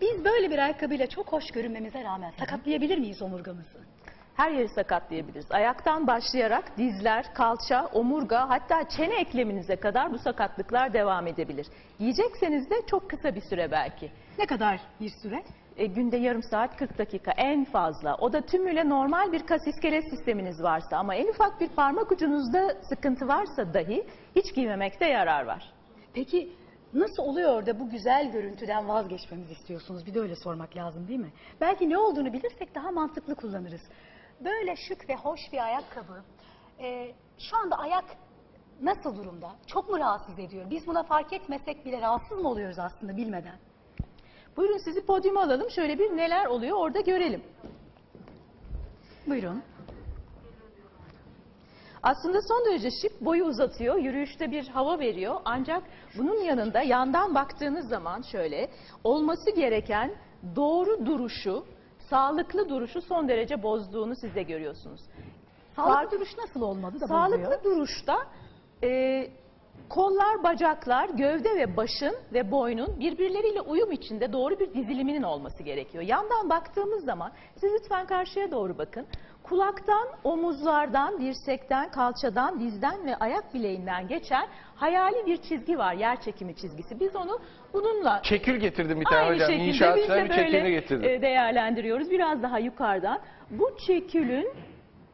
biz böyle bir ayakkabıyla çok hoş görünmemize rağmen sakatlayabilir miyiz omurgamızı? Her yeri sakatlayabiliriz. Ayaktan başlayarak dizler, kalça, omurga hatta çene ekleminize kadar bu sakatlıklar devam edebilir. Yiyecekseniz de çok kısa bir süre belki. Ne kadar bir süre? E, günde yarım saat 40 dakika en fazla. O da tümüyle normal bir kas iskelet sisteminiz varsa ama en ufak bir parmak ucunuzda sıkıntı varsa dahi hiç giymemekte yarar var. Peki nasıl oluyor da bu güzel görüntüden vazgeçmemizi istiyorsunuz? Bir de öyle sormak lazım değil mi? Belki ne olduğunu bilirsek daha mantıklı kullanırız. Böyle şık ve hoş bir ayakkabı. e, şu anda ayak nasıl durumda? Çok mu rahatsız ediyor? Biz buna fark etmesek bile rahatsız mı oluyoruz aslında bilmeden? Buyurun sizi podyuma alalım. Şöyle bir neler oluyor orada görelim. Buyurun. Aslında son derece şık, boyu uzatıyor, yürüyüşte bir hava veriyor. Ancak bunun yanında yandan baktığınız zaman şöyle olması gereken doğru duruşu, sağlıklı duruşu son derece bozduğunu siz de görüyorsunuz. Sağlıklı duruş nasıl olmalı da Sağlıklı bozuyor? duruşta e, kollar, bacaklar, gövde ve başın ve boynun birbirleriyle uyum içinde doğru bir diziliminin olması gerekiyor. Yandan baktığımız zaman siz lütfen karşıya doğru bakın. Kulaktan, omuzlardan, dirsekten, kalçadan, dizden ve ayak bileğinden geçen hayali bir çizgi var, yer çekimi çizgisi. Biz onu bununla Çekil getirdim bir tane Aynı hocam. şekilde biz İnşaatçılar de bir çekilini böyle getirdim. e, değerlendiriyoruz. Biraz daha yukarıdan. Bu çekülün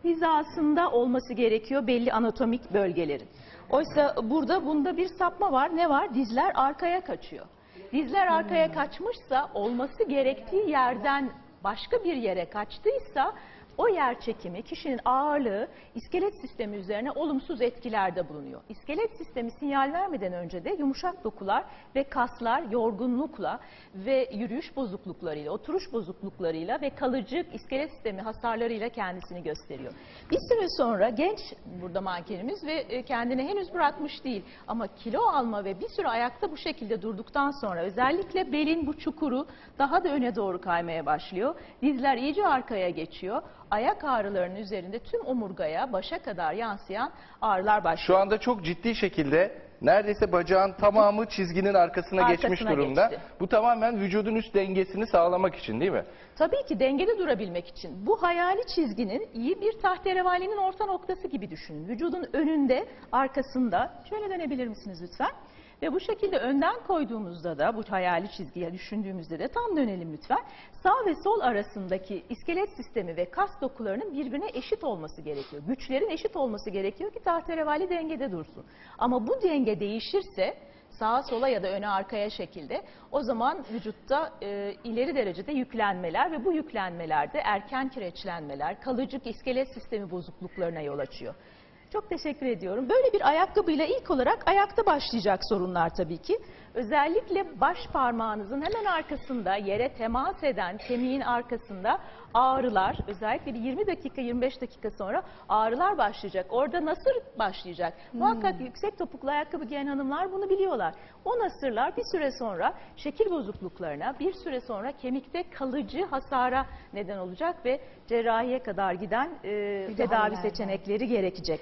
hizasında olması gerekiyor belli anatomik bölgelerin. Oysa burada bunda bir sapma var. Ne var? Dizler arkaya kaçıyor. Dizler arkaya kaçmışsa olması gerektiği yerden başka bir yere kaçtıysa o yer çekimi kişinin ağırlığı iskelet sistemi üzerine olumsuz etkilerde bulunuyor. İskelet sistemi sinyal vermeden önce de yumuşak dokular ve kaslar yorgunlukla ve yürüyüş bozukluklarıyla, oturuş bozukluklarıyla ve kalıcı iskelet sistemi hasarlarıyla kendisini gösteriyor. Bir süre sonra genç burada mankenimiz ve e, kendini henüz bırakmış değil ama kilo alma ve bir süre ayakta bu şekilde durduktan sonra özellikle belin bu çukuru daha da öne doğru kaymaya başlıyor. Dizler iyice arkaya geçiyor. Ayak ağrılarının üzerinde tüm omurgaya, başa kadar yansıyan ağrılar başlıyor. Şu anda çok ciddi şekilde neredeyse bacağın tamamı çizginin arkasına, Arkasına geçmiş durumda. geçti. Bu tamamen vücudun üst dengesini sağlamak için değil mi? Tabii ki dengede durabilmek için bu hayali çizginin iyi bir tahterevalinin orta noktası gibi düşünün. Vücudun önünde, arkasında, şöyle dönebilir misiniz lütfen? Ve bu şekilde önden koyduğumuzda da bu hayali çizgiye düşündüğümüzde de tam dönelim lütfen. Sağ ve sol arasındaki iskelet sistemi ve kas dokularının birbirine eşit olması gerekiyor. Güçlerin eşit olması gerekiyor ki tahterevali dengede dursun. Ama bu denge değişirse sağa sola ya da öne arkaya şekilde o zaman vücutta e, ileri derecede yüklenmeler ve bu yüklenmelerde erken kireçlenmeler, kalıcı iskelet sistemi bozukluklarına yol açıyor. Çok teşekkür ediyorum. Böyle bir ayakkabıyla ilk olarak ayakta başlayacak sorunlar tabii ki. Özellikle baş parmağınızın hemen arkasında yere temas eden kemiğin arkasında ağrılar özellikle bir 20 dakika 25 dakika sonra ağrılar başlayacak. Orada nasır başlayacak. Muhakkak yüksek topuklu ayakkabı giyen hanımlar bunu biliyorlar. O nasırlar bir süre sonra şekil bozukluklarına, bir süre sonra kemikte kalıcı hasara neden olacak ve cerrahiye kadar giden e, tedavi seçenekleri gerekecek.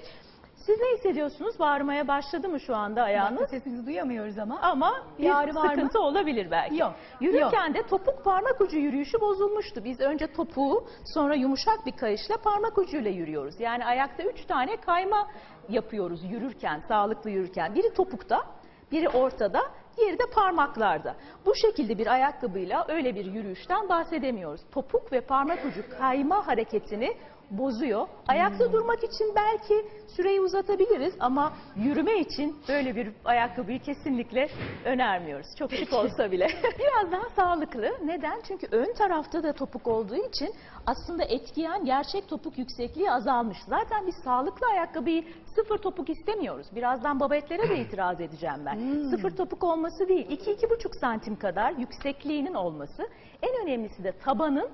Siz ne hissediyorsunuz? Bağırmaya başladı mı şu anda ayağınız? Aslında sesimizi duyamıyoruz ama. Ama bir ağrı var mı? sıkıntı olabilir belki. Yok, Yürürken de topuk parmak ucu yürüyüşü bozulmuştu. Biz önce topuğu sonra yumuşak bir kayışla parmak ucuyla yürüyoruz. Yani ayakta üç tane kayma yapıyoruz yürürken, sağlıklı yürürken. Biri topukta, biri ortada, diğeri de parmaklarda. Bu şekilde bir ayakkabıyla öyle bir yürüyüşten bahsedemiyoruz. Topuk ve parmak ucu kayma hareketini bozuyor. Ayakta durmak için belki süreyi uzatabiliriz ama yürüme için böyle bir ayakkabıyı kesinlikle önermiyoruz. Çok şık olsa bile. Biraz daha sağlıklı. Neden? Çünkü ön tarafta da topuk olduğu için aslında etkiyen gerçek topuk yüksekliği azalmış. Zaten biz sağlıklı ayakkabıyı sıfır topuk istemiyoruz. Birazdan babetlere de itiraz edeceğim ben. Sıfır topuk olması değil, 2-2,5 santim kadar yüksekliğinin olması. En önemlisi de tabanın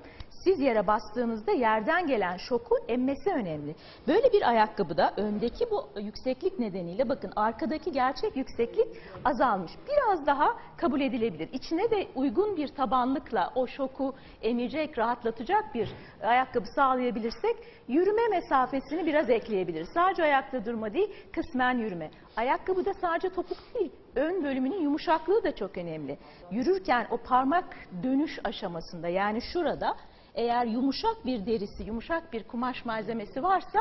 siz yere bastığınızda yerden gelen şoku emmesi önemli. Böyle bir ayakkabıda öndeki bu yükseklik nedeniyle bakın arkadaki gerçek yükseklik azalmış. Biraz daha kabul edilebilir. İçine de uygun bir tabanlıkla o şoku emecek, rahatlatacak bir ayakkabı sağlayabilirsek yürüme mesafesini biraz ekleyebiliriz. Sadece ayakta durma değil, kısmen yürüme. Ayakkabıda sadece topuk değil, ön bölümünün yumuşaklığı da çok önemli. Yürürken o parmak dönüş aşamasında yani şurada eğer yumuşak bir derisi, yumuşak bir kumaş malzemesi varsa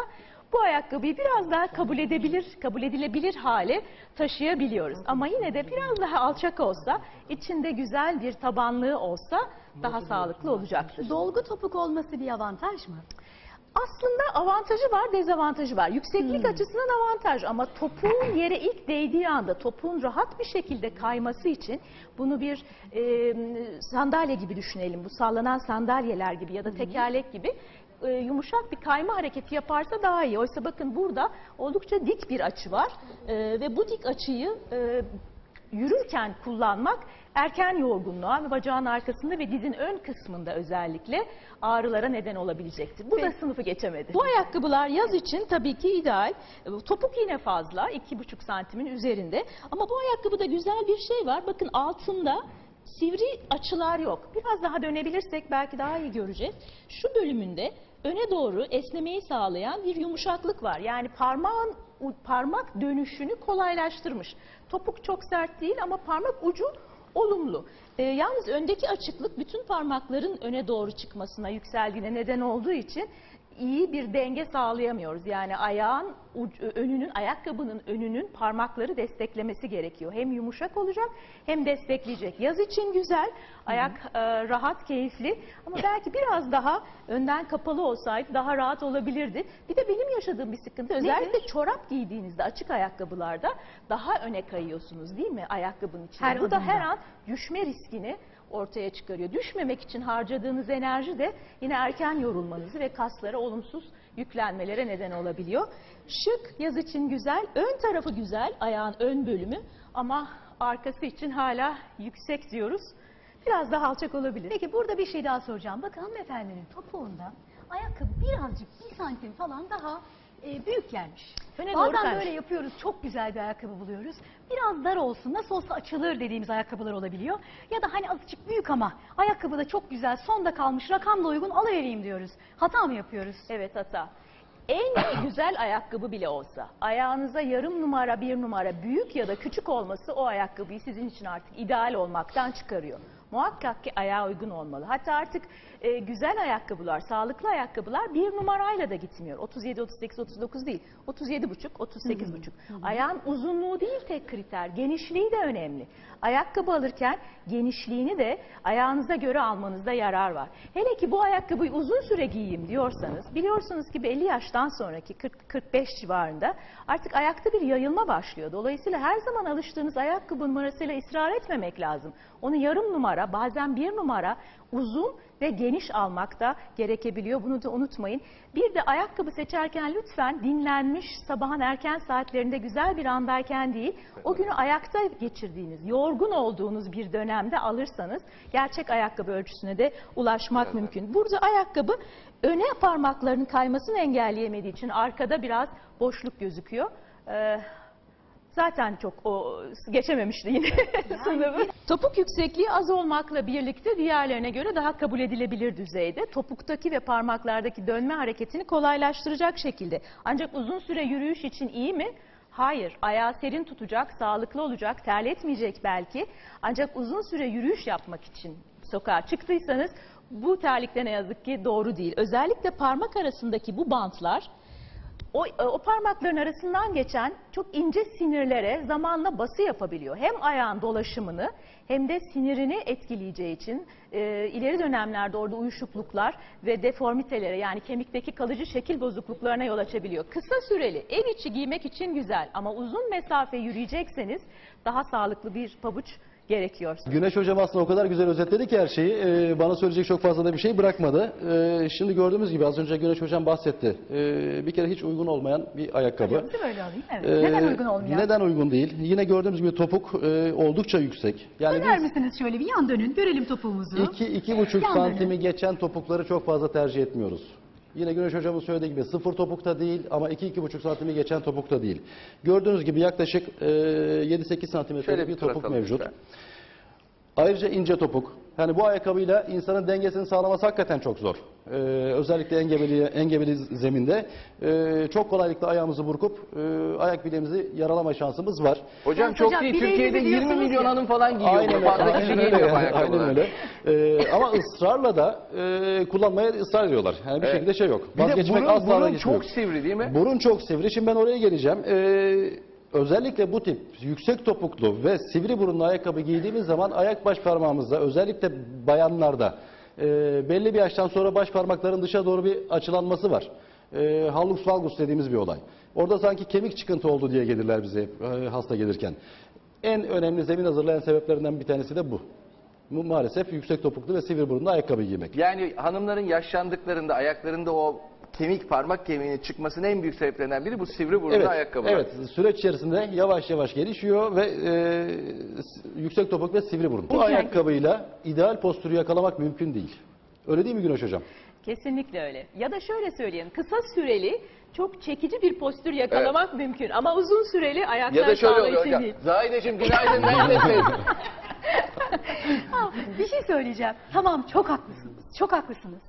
bu ayakkabıyı biraz daha kabul edebilir, kabul edilebilir hale taşıyabiliyoruz. Ama yine de biraz daha alçak olsa, içinde güzel bir tabanlığı olsa daha sağlıklı olacaktır. Dolgu topuk olması bir avantaj mı? Aslında avantajı var, dezavantajı var. Yükseklik açısından avantaj ama topuğun yere ilk değdiği anda topuğun rahat bir şekilde kayması için bunu bir e, sandalye gibi düşünelim. Bu sallanan sandalyeler gibi ya da tekerlek gibi e, yumuşak bir kayma hareketi yaparsa daha iyi. Oysa bakın burada oldukça dik bir açı var E, ve bu dik açıyı e, yürürken kullanmak erken yorgunluğa ve bacağın arkasında ve dizin ön kısmında özellikle ağrılara neden olabilecektir. Bu da sınıfı geçemedi. Bu ayakkabılar yaz için tabii ki ideal. Topuk yine fazla, 2,5 santimin üzerinde. Ama bu ayakkabıda güzel bir şey var. Bakın altında sivri açılar yok. Biraz daha dönebilirsek belki daha iyi göreceğiz. Şu bölümünde öne doğru esnemeyi sağlayan bir yumuşaklık var. Yani parmağın parmak dönüşünü kolaylaştırmış. Topuk çok sert değil ama parmak ucu olumlu. Ee, yalnız öndeki açıklık bütün parmakların öne doğru çıkmasına, yükseldiğine neden olduğu için iyi bir denge sağlayamıyoruz. Yani ayağın önünün, ayakkabının önünün parmakları desteklemesi gerekiyor. Hem yumuşak olacak hem destekleyecek. Yaz için güzel, ayak e, rahat, keyifli ama belki biraz daha önden kapalı olsaydı daha rahat olabilirdi. Bir de benim yaşadığım bir sıkıntı özellikle çorap giydiğinizde açık ayakkabılarda daha öne kayıyorsunuz değil mi ayakkabının içinde? Her Bu da adımda. her an düşme riskini ortaya çıkarıyor. Düşmemek için harcadığınız enerji de yine erken yorulmanızı ve kaslara olumsuz yüklenmelere neden olabiliyor. Şık, yaz için güzel, ön tarafı güzel, ayağın ön bölümü ama arkası için hala yüksek diyoruz. Biraz daha alçak olabilir. Peki burada bir şey daha soracağım. Bakın hanımefendinin topuğunda ayakkabı birazcık bir santim falan daha e, büyük gelmiş. Öne doğru Bazen kaymış. böyle yapıyoruz. Çok güzel bir ayakkabı buluyoruz. Biraz dar olsun. Nasıl olsa açılır dediğimiz ayakkabılar olabiliyor. Ya da hani azıcık büyük ama ayakkabı da çok güzel. Sonda kalmış. Rakamla uygun alıvereyim diyoruz. Hata mı yapıyoruz? Evet hata. En güzel ayakkabı bile olsa ayağınıza yarım numara bir numara büyük ya da küçük olması o ayakkabıyı sizin için artık ideal olmaktan çıkarıyor. Muhakkak ki ayağa uygun olmalı. Hatta artık e, güzel ayakkabılar, sağlıklı ayakkabılar bir numarayla da gitmiyor. 37, 38, 39 değil. 37 buçuk, 38 buçuk. Ayağın uzunluğu değil tek kriter, genişliği de önemli. Ayakkabı alırken genişliğini de ayağınıza göre almanızda yarar var. Hele ki bu ayakkabıyı uzun süre giyeyim diyorsanız biliyorsunuz ki belli yaştan sonraki 40-45 civarında artık ayakta bir yayılma başlıyor. Dolayısıyla her zaman alıştığınız ayakkabı numarasıyla ısrar etmemek lazım. Onu yarım numara bazen bir numara uzun ve geniş almak da gerekebiliyor. Bunu da unutmayın. Bir de ayakkabı seçerken lütfen dinlenmiş sabahın erken saatlerinde güzel bir andayken değil, o günü ayakta geçirdiğiniz, yorgun olduğunuz bir dönemde alırsanız gerçek ayakkabı ölçüsüne de ulaşmak mümkün. Burada ayakkabı öne parmaklarının kaymasını engelleyemediği için arkada biraz boşluk gözüküyor. Ee, Zaten çok o geçememişti yine sınavı. Topuk yüksekliği az olmakla birlikte diğerlerine göre daha kabul edilebilir düzeyde. Topuktaki ve parmaklardaki dönme hareketini kolaylaştıracak şekilde. Ancak uzun süre yürüyüş için iyi mi? Hayır. Ayağı serin tutacak, sağlıklı olacak, terletmeyecek belki. Ancak uzun süre yürüyüş yapmak için sokağa çıktıysanız bu terlikte ne yazık ki doğru değil. Özellikle parmak arasındaki bu bantlar o, e, o parmakların arasından geçen çok ince sinirlere zamanla bası yapabiliyor. Hem ayağın dolaşımını hem de sinirini etkileyeceği için e, ileri dönemlerde orada uyuşukluklar ve deformitelere yani kemikteki kalıcı şekil bozukluklarına yol açabiliyor. Kısa süreli ev içi giymek için güzel ama uzun mesafe yürüyecekseniz daha sağlıklı bir pabuç gerekiyor. Güneş hocam aslında o kadar güzel özetledi ki her şeyi. Ee, bana söyleyecek çok fazla da bir şey bırakmadı. Ee, şimdi gördüğümüz gibi az önce Güneş hocam bahsetti. Ee, bir kere hiç uygun olmayan bir ayakkabı. Mi öyle alayım? Evet. Ee, Neden uygun olmuyor? Neden uygun değil? Yine gördüğümüz gibi topuk e, oldukça yüksek. Yani Döner biz misiniz şöyle bir yan dönün görelim topuğumuzu. iki, iki buçuk Yan santimi dönün. geçen topukları çok fazla tercih etmiyoruz. Yine Güneş hocamın söylediği gibi sıfır topukta değil ama iki iki buçuk santimi geçen topukta değil. Gördüğünüz gibi yaklaşık e, 7-8 santimetrelik bir topuk mevcut. lütfen. Ayrıca ince topuk. Yani bu ayakkabıyla insanın dengesini sağlaması hakikaten çok zor. Ee, özellikle engebeli, engebeli zeminde e, çok kolaylıkla ayağımızı burkup e, ayak bileğimizi yaralama şansımız var. Hocam çok hocam, değil. Türkiye'de 20 biliyorsunuz milyon ya. hanım falan giyiyor. Aynen öyle. Aynen öyle. Aynen öyle. Ee, ama ısrarla da e, kullanmaya ısrar ediyorlar. Yani bir Evet. şekilde şey yok. Bir de Vazgeçmek burun, asla burun çok sivri değil mi? Burun çok sivri. Şimdi ben oraya geleceğim. Ee, özellikle bu tip yüksek topuklu ve sivri burunlu ayakkabı giydiğimiz zaman ayak baş parmağımızda özellikle bayanlarda e, belli bir yaştan sonra baş parmakların dışa doğru bir açılanması var. E, hallux valgus dediğimiz bir olay. Orada sanki kemik çıkıntı oldu diye gelirler bize e, hasta gelirken. En önemli zemin hazırlayan sebeplerinden bir tanesi de bu. Bu maalesef yüksek topuklu ve sivri burunlu ayakkabı giymek. Yani hanımların yaşlandıklarında ayaklarında o kemik parmak kemiğinin çıkmasının en büyük sebeplerinden biri bu sivri burunlu Evet, ayakkabılar. evet. Süreç içerisinde yavaş yavaş gelişiyor ve e, yüksek topuk ve sivri burun. Bu ayakkabıyla ideal postürü yakalamak mümkün değil. Öyle değil mi Güneş Hocam? Kesinlikle öyle. Ya da şöyle söyleyeyim. Kısa süreli çok çekici bir postür yakalamak mümkün ama uzun süreli ayaklar Ya da şöyle oluyor için değil. Zahideciğim günaydın neredesin? Ha, bir şey söyleyeceğim. Tamam çok haklısınız. Çok haklısınız.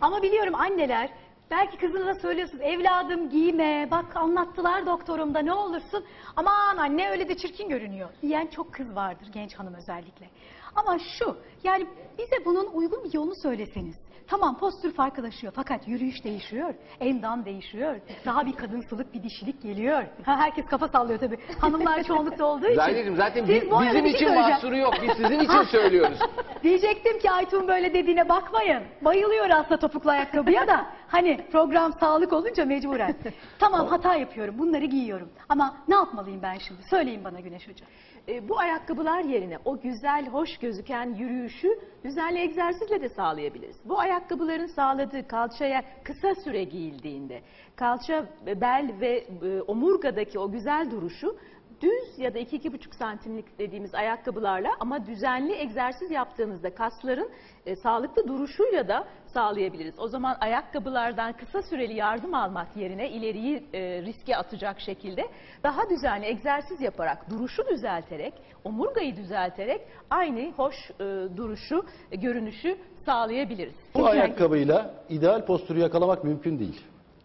Ama biliyorum anneler belki kızınıza söylüyorsunuz evladım giyme bak anlattılar doktorumda ne olursun aman anne öyle de çirkin görünüyor diyen çok kız vardır genç hanım özellikle. Ama şu yani bize bunun uygun bir yolunu söyleseniz. Tamam postür farklılaşıyor fakat yürüyüş değişiyor, endam değişiyor, daha bir kadınsılık bir dişilik geliyor. Ha, herkes kafa sallıyor tabii. Hanımlar çoğunlukta olduğu için. Zahideciğim zaten Siz bi- bu arada bizim bir şey için söyleyeceğim. mahsuru yok. Biz sizin için söylüyoruz. Diyecektim ki Aytun böyle dediğine bakmayın. Bayılıyor aslında topuklu ayakkabıya da. Hani program sağlık olunca mecburen. Tamam hata yapıyorum bunları giyiyorum. Ama ne yapmalıyım ben şimdi? Söyleyin bana Güneş Hocam. E, bu ayakkabılar yerine o güzel, hoş gözüken yürüyüşü düzenli egzersizle de sağlayabiliriz. Bu ayakkabıların sağladığı kalçaya kısa süre giyildiğinde, kalça, bel ve e, omurgadaki o güzel duruşu düz ya da 2-2,5 santimlik dediğimiz ayakkabılarla ama düzenli egzersiz yaptığınızda kasların e, sağlıklı duruşuyla da sağlayabiliriz. O zaman ayakkabılardan kısa süreli yardım almak yerine ileriyi e, riske atacak şekilde daha düzenli egzersiz yaparak, duruşu düzelterek, omurgayı düzelterek aynı hoş e, duruşu, e, görünüşü sağlayabiliriz. Bu ayakkabıyla ideal postürü yakalamak mümkün değil.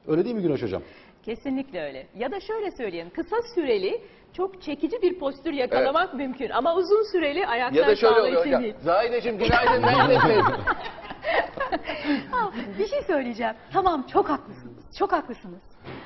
Öyle değil mi Güneş Hocam? Kesinlikle öyle. Ya da şöyle söyleyeyim, kısa süreli çok çekici bir postür yakalamak mümkün ama uzun süreli ayaklar ya da şöyle oluyor için hocam. değil. Zahideciğim günaydın neredesin? Bir şey söyleyeceğim. Tamam çok haklısınız. Çok haklısınız.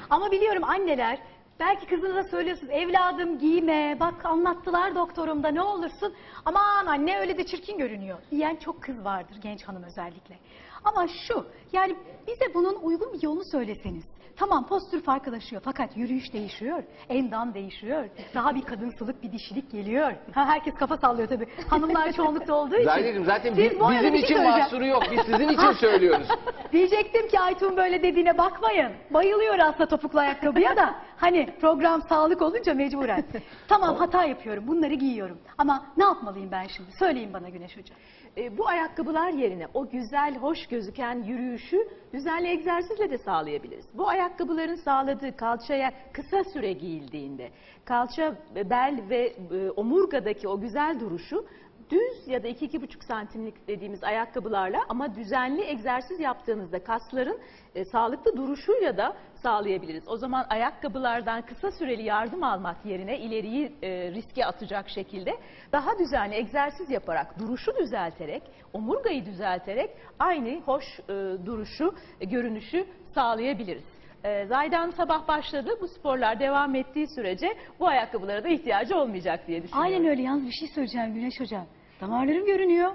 Ama biliyorum anneler belki kızınıza söylüyorsunuz evladım giyme bak anlattılar doktorumda ne olursun aman anne öyle de çirkin görünüyor diyen çok kız vardır genç hanım özellikle. Ama şu yani bize bunun uygun bir yolunu söyleseniz. Tamam postür farklılaşıyor fakat yürüyüş değişiyor, endam değişiyor, daha bir kadınsılık bir dişilik geliyor. Ha, herkes kafa sallıyor tabii. Hanımlar çoğunlukta olduğu için. Zahideciğim zaten Siz bi- bu arada bizim bir şey için söyleyeceğim. mahsuru yok. Biz sizin için söylüyoruz. Diyecektim ki Aytun böyle dediğine bakmayın. Bayılıyor aslında topuklu ayakkabıya da. Hani program sağlık olunca mecburen. Tamam hata yapıyorum bunları giyiyorum. Ama ne yapmalıyım ben şimdi? Söyleyin bana Güneş Hocam. E, bu ayakkabılar yerine o güzel, hoş gözüken yürüyüşü düzenli egzersizle de sağlayabiliriz. Bu ayakkabıların sağladığı kalçaya kısa süre giyildiğinde, kalça, bel ve e, omurgadaki o güzel duruşu düz ya da 2-2,5 santimlik dediğimiz ayakkabılarla ama düzenli egzersiz yaptığınızda kasların e, sağlıklı duruşuyla da sağlayabiliriz. O zaman ayakkabılardan kısa süreli yardım almak yerine ileriyi e, riske atacak şekilde daha düzenli egzersiz yaparak, duruşu düzelterek, omurgayı düzelterek aynı hoş e, duruşu, e, görünüşü sağlayabiliriz. E, Zaydan sabah başladı. Bu sporlar devam ettiği sürece bu ayakkabılara da ihtiyacı olmayacak diye düşünüyorum. Aynen öyle yalnız bir şey söyleyeceğim Güneş Hocam. Damarlarım görünüyor.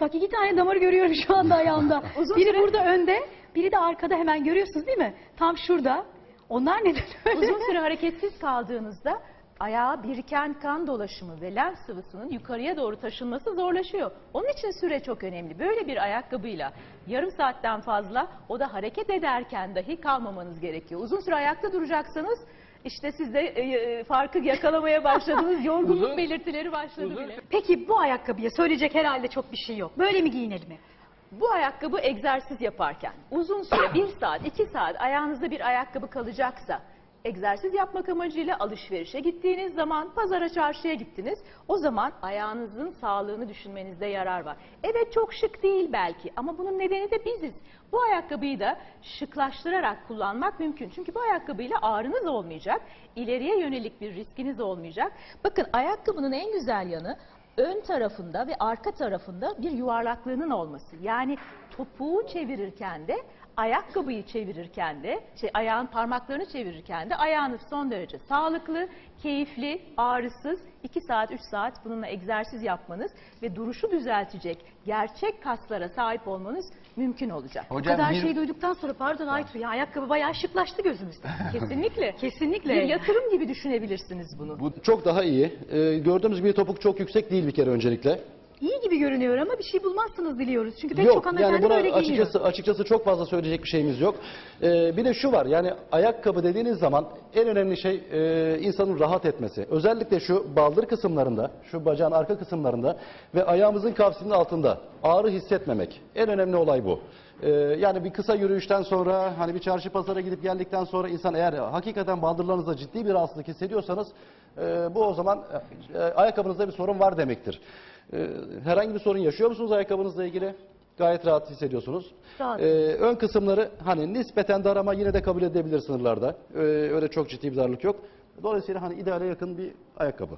Bak iki tane damarı görüyorum şu anda ayağımda. Biri burada önde, biri de arkada hemen görüyorsunuz değil mi? Tam şurada. Onlar neden öyle? Uzun süre hareketsiz kaldığınızda ayağa biriken kan dolaşımı ve lenf sıvısının yukarıya doğru taşınması zorlaşıyor. Onun için süre çok önemli. Böyle bir ayakkabıyla yarım saatten fazla o da hareket ederken dahi kalmamanız gerekiyor. Uzun süre ayakta duracaksanız işte siz de e, e, farkı yakalamaya başladınız. Yorgunluk Uzun- belirtileri başladı uzun bile. Peki bu ayakkabıya söyleyecek herhalde çok bir şey yok. Böyle mi giyinelim hep? Bu ayakkabı egzersiz yaparken uzun süre bir saat iki saat ayağınızda bir ayakkabı kalacaksa egzersiz yapmak amacıyla alışverişe gittiğiniz zaman, pazara çarşıya gittiniz. O zaman ayağınızın sağlığını düşünmenizde yarar var. Evet çok şık değil belki ama bunun nedeni de biziz. Bu ayakkabıyı da şıklaştırarak kullanmak mümkün. Çünkü bu ayakkabıyla ağrınız olmayacak, ileriye yönelik bir riskiniz olmayacak. Bakın ayakkabının en güzel yanı ön tarafında ve arka tarafında bir yuvarlaklığının olması. Yani topuğu çevirirken de ayakkabıyı çevirirken de, şey, ayağın parmaklarını çevirirken de ayağınız son derece sağlıklı, keyifli, ağrısız 2 saat 3 saat bununla egzersiz yapmanız ve duruşu düzeltecek gerçek kaslara sahip olmanız mümkün olacak. Bu Hocam kadar bir- şey duyduktan sonra pardon Aytu ya ayakkabı bayağı şıklaştı gözümüzde. Kesinlikle. Kesinlikle. Bir yatırım gibi düşünebilirsiniz bunu. Bu çok daha iyi. Ee, gördüğümüz gibi topuk çok yüksek değil bir kere öncelikle. İyi gibi görünüyor ama bir şey bulmazsınız diliyoruz. Çünkü pek yok çok yani hanımefendi buna böyle giyiniyor. açıkçası açıkçası çok fazla söyleyecek bir şeyimiz yok. Ee, bir de şu var yani ayakkabı dediğiniz zaman en önemli şey e, insanın rahat etmesi. Özellikle şu baldır kısımlarında, şu bacağın arka kısımlarında ve ayağımızın kavsinin altında ağrı hissetmemek. En önemli olay bu. Ee, yani bir kısa yürüyüşten sonra hani bir çarşı pazara gidip geldikten sonra insan eğer hakikaten baldırlarınızda ciddi bir rahatsızlık hissediyorsanız e, bu o zaman e, ayakkabınızda bir sorun var demektir. E, herhangi bir sorun yaşıyor musunuz ayakkabınızla ilgili? Gayet rahat hissediyorsunuz. Rahat. Ee, ön kısımları hani nispeten dar ama yine de kabul edebilir sınırlarda. Ee, öyle çok ciddi bir darlık yok. Dolayısıyla hani ideale yakın bir ayakkabı.